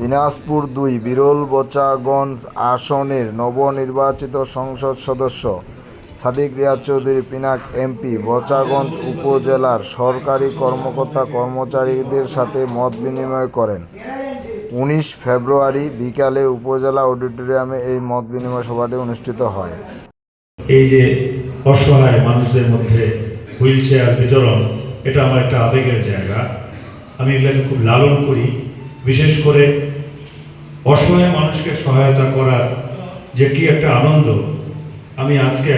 দিনাজপুর দুই, বিরল বোচাগঞ্জ আসনের নবনির্বাচিত সংসদ সদস্য সাদিক রিয়াজ চৌধুরী, পিনাক এমপি, বোচাগঞ্জ উপজেলার সরকারি কর্মকর্তা কর্মচারীদের সাথে মত বিনিময় করেন। উনিশ ফেব্রুয়ারি বিকালে উপজেলা অডিটোরিয়ামে এই মত বিনিময় সভাটি অনুষ্ঠিত হয়। এই যে অসহায় মানুষদের মধ্যে হুইল চেয়ার বিতরণ, এটা আমার একটা আবেগের জায়গা। আমি এগুলোকে খুব লালন করি। বিশেষ করে অসহায় মানুষকে সহায়তা করার যে কি একটা আনন্দ, আমি আজকে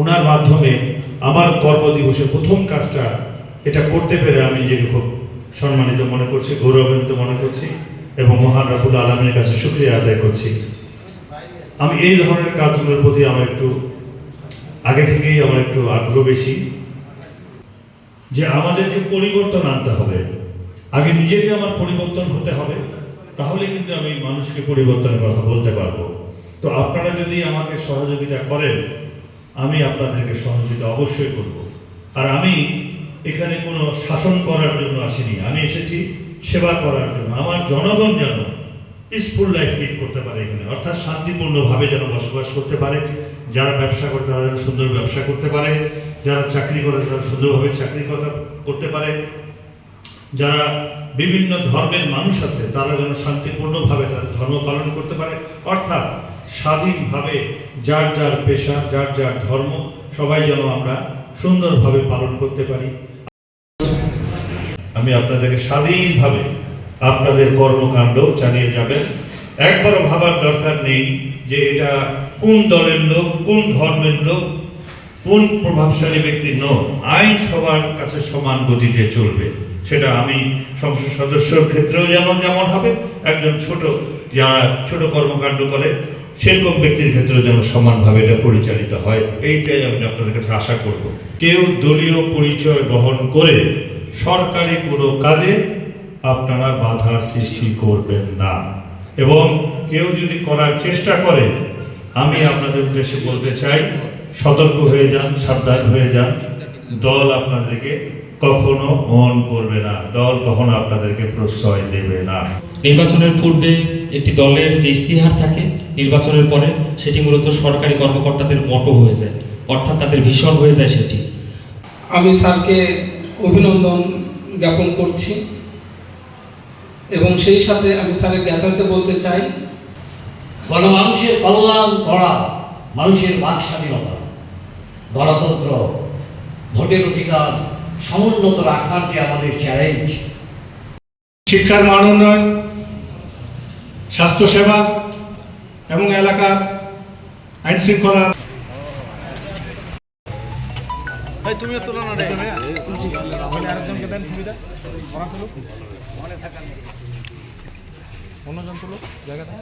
ওনার মাধ্যমে আমার কর্মদিবসে প্রথম কাজটা এটা করতে পেরে আমি যে খুব সম্মানিত মনে করছি, গৌরবান্বিত মনে করছি এবং মহান রাবুল আলমের কাছে শুক্রিয়া আদায় করছি। আমি এই ধরনের কাজগুলোর প্রতি আমার একটু আগে থেকেই আমার একটু আগ্রহ বেশি যে আমাদেরকে পরিবর্তন আনতে হবে আগে নিজেকে আমার পরিবর্তন হতে হবে, তাহলে কিন্তু আমি মানুষকে পরিবর্তনের কথা বলতে পারব। তো আপনারা যদি আমাকে সহযোগিতা করেন, আমি আপনাদেরকে সহযোগিতা অবশ্যই করব। আর আমি এখানে কোনো শাসন করার জন্য আসিনি, আমি এসেছি সেবা করার জন্য। আমার জনগণ যেন পিসফুল লাইফ লিড করতে পারে এখানে, অর্থাৎ শান্তিপূর্ণভাবে যেন বসবাস করতে পারে। যারা ব্যবসা করতে তারা যেন সুন্দর ব্যবসা করতে পারে। যারা চাকরি করে, তারা সুন্দরভাবে চাকরি করতে পারে। যারা বিভিন্ন ধর্মের মানুষ আছে, তারা যেন শান্তিপূর্ণভাবে তাদের ধর্ম পালন করতে পারে। অর্থাৎ স্বাধীনভাবে যার যার পেশা, যার যার ধর্ম, সবাই যেন আমরা সুন্দরভাবে পালন করতে পারি। আমি আপনাদেরকে স্বাধীনভাবে আপনাদের কর্মকাণ্ড চালিয়ে যাবেন। একবারও ভাবার দরকার নেই যে এটা কোন দলের লোক, কোন ধর্মের লোক কোন প্রভাবশালী ব্যক্তি? নো আইন সবার কাছে সমান গতিতে চলবে। সেটা আমি সংসদ সদস্যর ক্ষেত্রেও যেমন যেমন হবে। একজন ছোট, যারা ছোট কর্মকাণ্ড করে, সেরকম ব্যক্তির ক্ষেত্রেও যেন সমানভাবে এটা পরিচালিত হয়। এইটাই আমি আপনাদের কাছে আশা করব। কেউ দলীয় পরিচয় বহন করে সরকারি কোনো কাজে আপনারা বাধার সৃষ্টি করবেন না। এবং কেউ যদি করার চেষ্টা করে আমি আপনাদের উদ্দেশ্যে বলতে চাই সতর্ক হয়ে যান সাবধান হয়ে যান। দল আপনাদেরকে কখনো মন করবে না। দল কখনো আপনাদেরকে প্রশ্রয় দেবে না। নির্বাচনের পূর্বে একটি দলের যে ইস্তিহার থাকে নির্বাচনের পরে সেটি মূলত সরকারি কর্মকর্তাদের মতো হয়ে যায় অর্থাৎ তাদের ভীষণ হয়ে যায় সেটি। আমি স্যারকে অভিনন্দন জ্ঞাপন করছি এবং সেই সাথে আমি স্যারের জ্ঞাতার্থে বলতে চাই গণমানুষের কল্যাণ করা মানুষের বাক স্বাধীনতা গণতন্ত্র ভোটের অধিকার সমুন্নত রাখার যে আমাদের চ্যালেঞ্জ শিক্ষার মান উন্নয়ন স্বাস্থ্যসেবা এবং এলাকার আইন শৃঙ্খলা। অন্য যন্ত্র লোক জায়গাটা